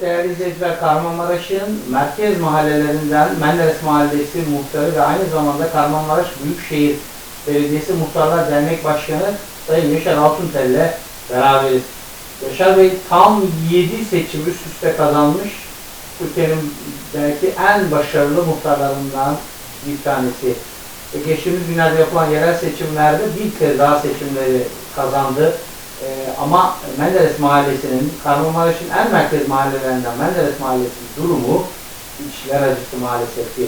Değerli izleyiciler Kahramanmaraş'ın merkez mahallelerinden Menderes Mahallesi muhtarı ve aynı zamanda Kahramanmaraş Büyükşehir Belediyesi Muhtarlar Dernek Başkanı Sayın Yaşar Altuntel ile beraberiz. Yaşar Bey tam 7 seçim üst üste kazanmış. Türkiye'nin belki en başarılı muhtarlarından bir tanesi. Ve geçtiğimiz günlerde yapılan yerel seçimlerde bir kez daha seçimleri kazandı. Ee, ama Menderes Mahallesi'nin, Kahramanmaraş'ın en merkez mahallelerinden Menderes Mahallesi'nin durumu içler acısı maalesef ki.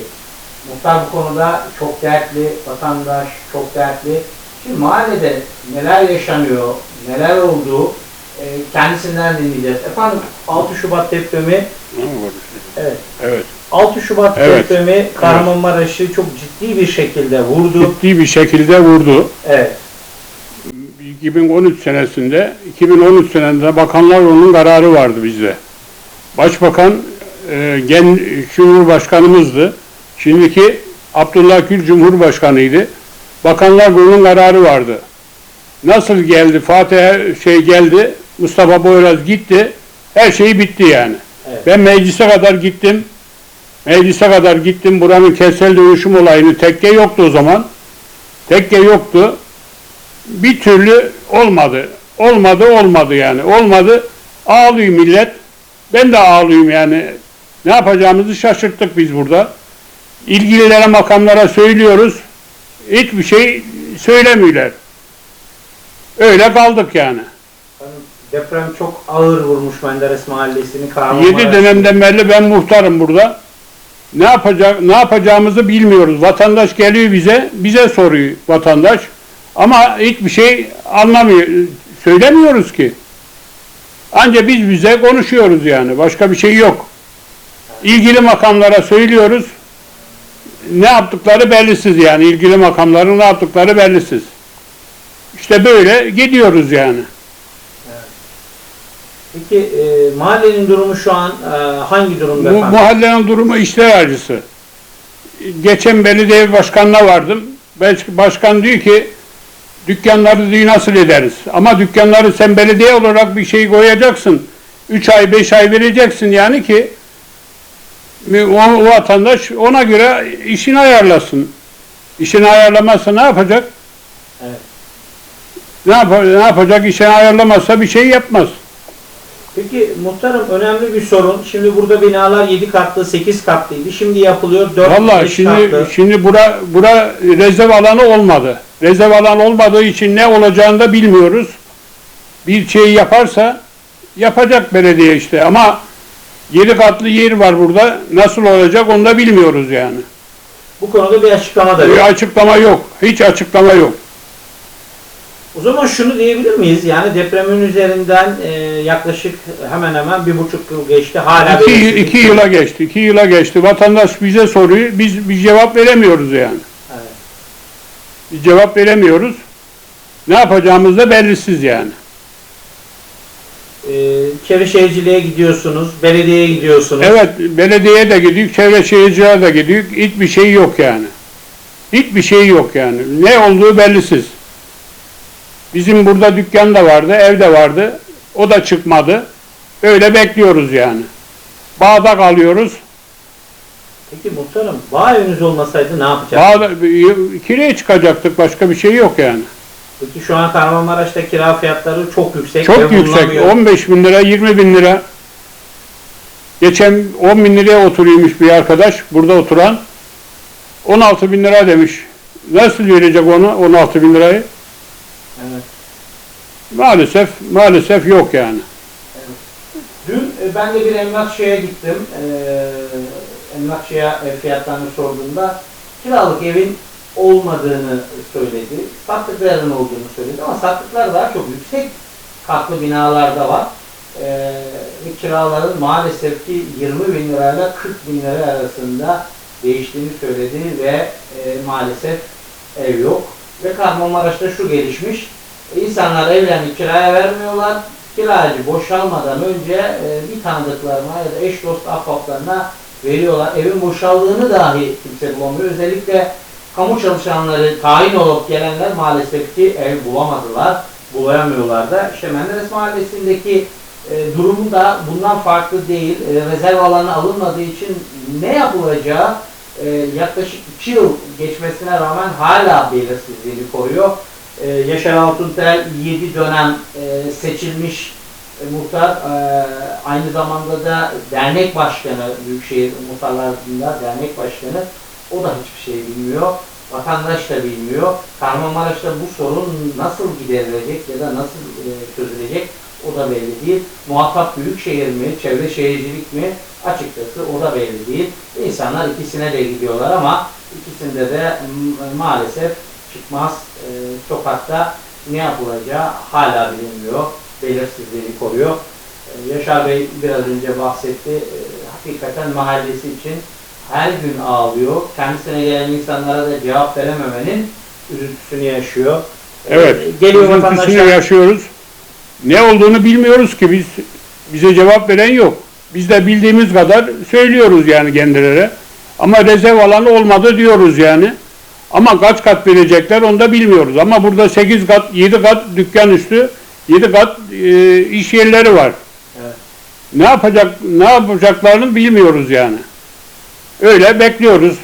Muhtar bu konuda çok dertli, vatandaş çok dertli. Şimdi mahallede neler yaşanıyor, neler oldu e, kendisinden dinleyeceğiz. Efendim 6 Şubat depremi, evet Evet. 6 Şubat Evet. depremi Kahramanmaraş'ı çok ciddi bir şekilde vurdu. Ciddi bir şekilde vurdu. Evet. 2013 senesinde, 2013 senesinde Bakanlar Kurulu'nun kararı vardı bizde. Başbakan e, gen Cumhurbaşkanımızdı. Şimdiki Abdullah Gül Cumhurbaşkanıydı. Bakanlar Kurulu'nun kararı vardı. Nasıl geldi? Fatih şey geldi. Mustafa Boyraz gitti. Her şey bitti yani. Evet. Ben meclise kadar gittim. Meclise kadar gittim. Buranın kentsel dönüşüm olayını tekke yoktu o zaman. Tekke yoktu. Bir türlü olmadı. Olmadı olmadı yani. Olmadı. Ağlıyor millet. Ben de ağlıyorum yani. Ne yapacağımızı şaşırttık biz burada. İlgililere makamlara söylüyoruz. Hiçbir şey söylemiyorlar. Öyle kaldık yani. Deprem çok ağır vurmuş Menderes Mahallesi'ni Kahramanmaraş. 7 dönemden beri ben muhtarım burada. Ne yapacak ne yapacağımızı bilmiyoruz. Vatandaş geliyor bize, bize soruyor vatandaş. Ama hiçbir şey anlamıyor. Söylemiyoruz ki. Anca biz bize konuşuyoruz yani. Başka bir şey yok. İlgili makamlara söylüyoruz. Ne yaptıkları bellisiz yani. İlgili makamların ne yaptıkları bellisiz. İşte böyle gidiyoruz yani. Peki e, mahallenin durumu şu an e, hangi durumda Bu efendim? mahallenin durumu işler acısı. Geçen belediye başkanına vardım. Baş- Başkan diyor ki dükkanları nasıl ederiz? Ama dükkanları sen belediye olarak bir şey koyacaksın. 3 ay 5 ay vereceksin yani ki o, o vatandaş ona göre işini ayarlasın. İşini ayarlamazsa ne yapacak? Evet. Ne, yap- ne yapacak? İşini ayarlamazsa bir şey yapmaz. Peki muhtarım önemli bir sorun. Şimdi burada binalar 7 katlı, 8 katlıydı. Şimdi yapılıyor 4 Vallahi 5 şimdi katlı. şimdi bura bura rezerv alanı olmadı. Rezerv alanı olmadığı için ne olacağını da bilmiyoruz. Bir şey yaparsa yapacak belediye işte ama yedi katlı yer var burada. Nasıl olacak onu da bilmiyoruz yani. Bu konuda bir açıklama da Bir yok. açıklama yok. Hiç açıklama yok. O zaman şunu diyebilir miyiz? Yani depremin üzerinden e, yaklaşık hemen hemen bir buçuk yıl geçti. Hala İki, iki yıla geçti. iki yıla geçti. Vatandaş bize soruyor. Biz bir cevap veremiyoruz yani. Cevap veremiyoruz. Ne yapacağımız da bellisiz yani. E, çevre şehirciliğe gidiyorsunuz, belediyeye gidiyorsunuz. Evet, belediyeye de gidiyor, çevre şehircilere de gidiyor. Hiçbir şey yok yani. Hiçbir şey yok yani. Ne olduğu bellisiz. Bizim burada dükkan da vardı, ev de vardı. O da çıkmadı. Öyle bekliyoruz yani. Bağda kalıyoruz. Peki muhtarım, bağ eviniz olmasaydı ne yapacaktınız? Bağda, kireye çıkacaktık. Başka bir şey yok yani. Peki şu an Kahramanmaraş'ta kira fiyatları çok yüksek. ve Çok yüksek. bulunamıyor. 15 bin lira, 20 bin lira. Geçen 10 bin liraya oturuyormuş bir arkadaş, burada oturan. 16 bin lira demiş. Nasıl verecek onu, 16 bin lirayı? Evet. Maalesef, maalesef yok yani. Dün e, ben de bir emlakçıya gittim. Ee, emlakçıya e, fiyatlarını sorduğumda kiralık evin olmadığını söyledi. Sattıklarının olduğunu söyledi ama sattıklar daha çok yüksek katlı binalarda var. Ee, ve kiraların maalesef ki 20 bin lirayla 40 bin lira arasında değiştiğini söyledi ve e, maalesef ev yok. Ve Kahramanmaraş'ta şu gelişmiş. İnsanlar evlerini kiraya vermiyorlar. Kiracı boşalmadan önce e, bir tanıdıklarına ya da eş dost ahbaplarına veriyorlar. Evin boşaldığını dahi kimse bulamıyor. Özellikle kamu çalışanları tayin olup gelenler maalesef ki ev bulamadılar. Bulamıyorlar da. İşte Menderes Mahallesi'ndeki e, durumu da bundan farklı değil. E, rezerv alanı alınmadığı için ne yapılacağı e, yaklaşık 2 yıl geçmesine rağmen hala belirsizliğini koruyor. E, Yaşar Altuntel 7 dönem e, seçilmiş e, muhtar, e, aynı zamanda da dernek başkanı, Büyükşehir Muhtarları'nda dernek başkanı. O da hiçbir şey bilmiyor. Vatandaş da bilmiyor. Kahramanmaraş'ta bu sorun nasıl giderilecek ya da nasıl e, çözülecek o da belli değil. Muhatap büyükşehir mi, çevre şehircilik mi açıkçası o da belli değil. İnsanlar ikisine de gidiyorlar ama ikisinde de maalesef çıkmaz e, sokakta ne yapılacağı hala bilinmiyor. Belirsizliğini koruyor. Yaşar Bey biraz önce bahsetti. E, hakikaten mahallesi için her gün ağlıyor. Kendisine gelen insanlara da cevap verememenin üzüntüsünü yaşıyor. E, Evet. Geliyor Üzüntüsünü vatandaşlar. yaşıyoruz. Ne olduğunu bilmiyoruz ki biz bize cevap veren yok. Biz de bildiğimiz kadar söylüyoruz yani kendileri. Ama rezerv alanı olmadı diyoruz yani. Ama kaç kat verecekler onu da bilmiyoruz. Ama burada 8 kat, 7 kat dükkan üstü, 7 kat e, iş yerleri var. Ne yapacak ne yapacaklarını bilmiyoruz yani. Öyle bekliyoruz.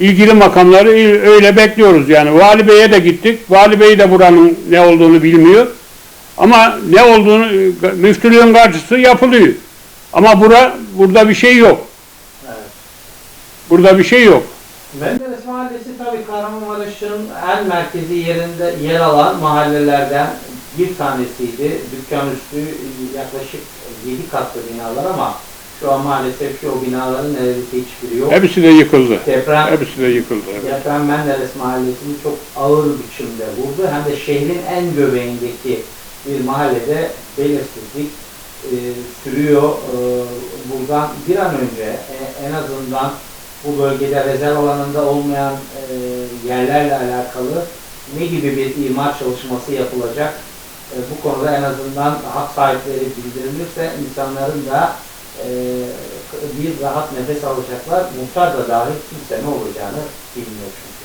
İlgili makamları öyle bekliyoruz yani. Vali Bey'e de gittik. Vali Bey de buranın ne olduğunu bilmiyor. Ama ne olduğunu e, müftülüğün karşısı yapılıyor. Ama bura burada bir şey yok. Evet. Burada bir şey yok. Menderes Mahallesi tabii Kahramanmaraş'ın en merkezi yerinde yer alan mahallelerden bir tanesiydi. Dükkan üstü yaklaşık 7 katlı binalar ama şu an maalesef ki o binaların neredeyse hiçbiri yok. Hepsi de yıkıldı. Deprem, Hepsi de yıkıldı. evet. deprem Menderes Mahallesi'ni çok ağır biçimde vurdu. Hem de şehrin en göbeğindeki bir mahallede belirsizlik e, sürüyor. E, buradan bir an önce e, en azından bu bölgede rezerv alanında olmayan e, yerlerle alakalı ne gibi bir imar çalışması yapılacak? E, bu konuda en azından hak sahipleri bildirilirse insanların da e, bir rahat nefes alacaklar. Muhtar da dahil kimse ne olacağını bilmiyor çünkü.